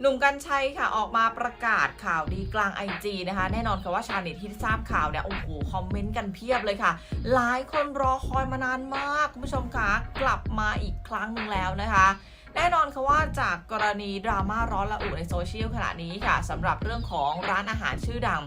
หนุ่มกัญชัยค่ะออกมาประกาศข่าวดีกลางไอจีนะคะ แน่นอนค่ะว่าชาวเน็ตที่ทราบข่าวเนี่ยโอ้โหคอมเมนต์กันเพียบเลยค่ะ หลายคนรอคอยมานานมากคุณผู้ชมคะกลับมาอีกครั้งหนึ่งแล้วนะคะ แน่นอนค่ะว่าจากกรณีดราม่าร้อนระอุในโซเชียลขณะนี้ค่ะสำหรับเรื่องของร้านอาหารชื่อดัง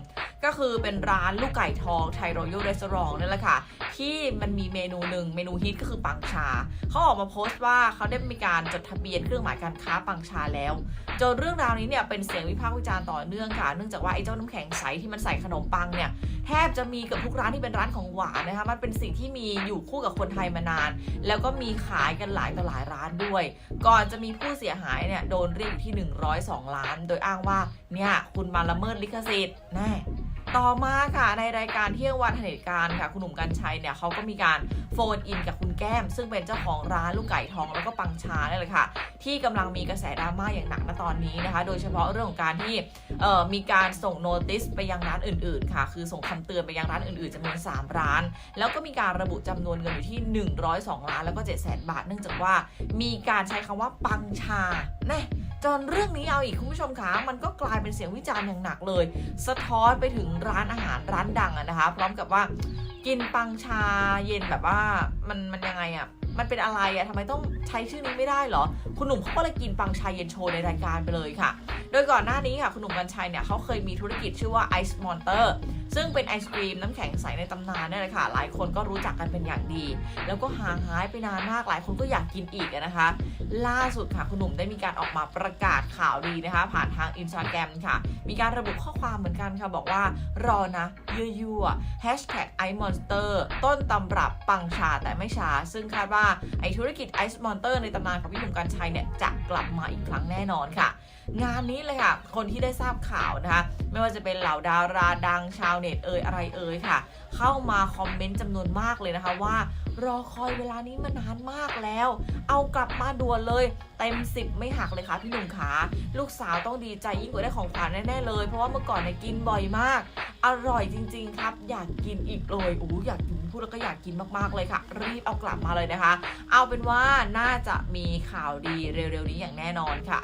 ก็คือเป็นร้านลูกไก่ทองไทยรอยัลรีสอร์ทนั่นแหละค่ะ ที่มันมีเมนูหนึ่งเมนูฮิตก็คือปังชา เขาออกมาโพสต์ว่าเขาได้มีการจดทะเบียนเครื่องหมายการค้าปังชาแล้ว จนเรื่องราวนี้เนี่ยเป็นเสียงวิพากษ์วิจารณ์ต่อเนื่องค่ะเนื่องจากว่าไอ้เจ้าน้ำแข็งใสที่มันใส่ขนมปังเนี่ย แทบจะมีกับทุกร้านที่เป็นร้านของหวานนะคะ มันเป็นสิ่งที่มีอยู่คู่กับคนไทยมานาน แล้วก็มีขายกันหลายต่อหลายร้านด้วย ก่อนจะมีผู้เสียหายเนี่ยโดนเรียกที่ 102 ล้าน โดยอ้างว่าเนี่ยคุณมาละเมิดลิขสิทธิ์แน่ ต่อมาค่ะในรายการเที่ยงวันเหตุการณ์ค่ะ คุณหนุ่มกัญชัยเนี่ยเขาก็มีการโฟนอินกับคุณแก้ม ซึ่งเป็นเจ้าของร้านลูกไก่ทองแล้วก็ปังชาเนี่ยแหละค่ะ ที่กำลังมีกระแสดราม่าอย่างหนักณตอนนี้นะคะ โดยเฉพาะเรื่องของการที่มีการส่งโนติสไปยังร้านอื่นๆ ค่ะ คือส่งคำเตือนไปยังร้านอื่นๆจำนวน 3 ร้าน แล้วก็มีการระบุจำนวนเงินอยู่ที่ 102 ล้านแล้วก็7 0 0 0 0บาท เนื่องจากว่ามีการใช้คำว่าปังชาแน่ จนเรื่องนี้เอาอีกคุณผู้ชมคะมันก็กลายเป็นเสียงวิจารณ์อย่างหนักเลย สะท้อนไปถึงร้านอาหารร้านดังอะนะคะ พร้อมกับว่ากินปังชาเย็นแบบว่ามันมันยังไงอะมันเป็นอะไรอะทำไมต้องใช้ชื่อนี้ไม่ได้เหรอ คุณหนุ่มเขาก็เลยกินปังชาเย็นโชว์ในรายการไปเลยค่ะ โดยก่อนหน้านี้ค่ะ คุณหนุ่มกัญชัยเนี่ยเขาเคยมีธุรกิจชื่อว่า Ice Monster ซึ่งเป็นไอศครีมน้ำแข็งใสในตำนานนี่แหละค่ะ หลายคนก็รู้จักกันเป็นอย่างดี แล้วก็ห่างหายไปนานมาก หลายคนก็อยากกินอีกนะคะ ล่าสุดค่ะคุณหนุ่มได้มีการออกมาประกาศข่าวดีนะคะ ผ่านทางอินสตาแกรมค่ะ มีการระบุข้อความเหมือนกันค่ะบอกว่ารอนะยั่วๆ hashtag ice monster ต้นตำรับปังชาแต่ไม่ชา ซึ่งคาดว่าไอธุรกิจ ice monster ในตำนานของพี่หนุ่มกัญชัยเนี่ยจะกลับมาอีกครั้งแน่นอนค่ะ งานนี้เลยค่ะ คนที่ได้ทราบข่าวนะคะ ไม่ว่าจะเป็นเหล่าดาราดังชาวาวเน็ตเอ่ยอะไรเอ่ยค่ะ เข้ามาคอมเมนต์จำนวนมากเลยนะคะว่ารอคอยเวลานี้มานานมากแล้ว เอากลับมาด่วนเลย เต็ม 10 ไม่หักเลยค่ะพี่หนุ่มขาลูกสาวต้องดีใจยิ่งกว่าได้ของขวัญแน่ๆเลย เพราะว่าเมื่อก่อนเนี่ยกินบ่อยมาก อร่อยจริง ๆ ครับ อยากกินอีกเลยโอ้อยากกินพูดแล้วก็อยากกินมากๆเลยค่ะ รีบเอากลับมาเลยนะคะ เอาเป็นว่าน่าจะมีข่าวดีเร็วๆนี้อย่างแน่นอนค่ะ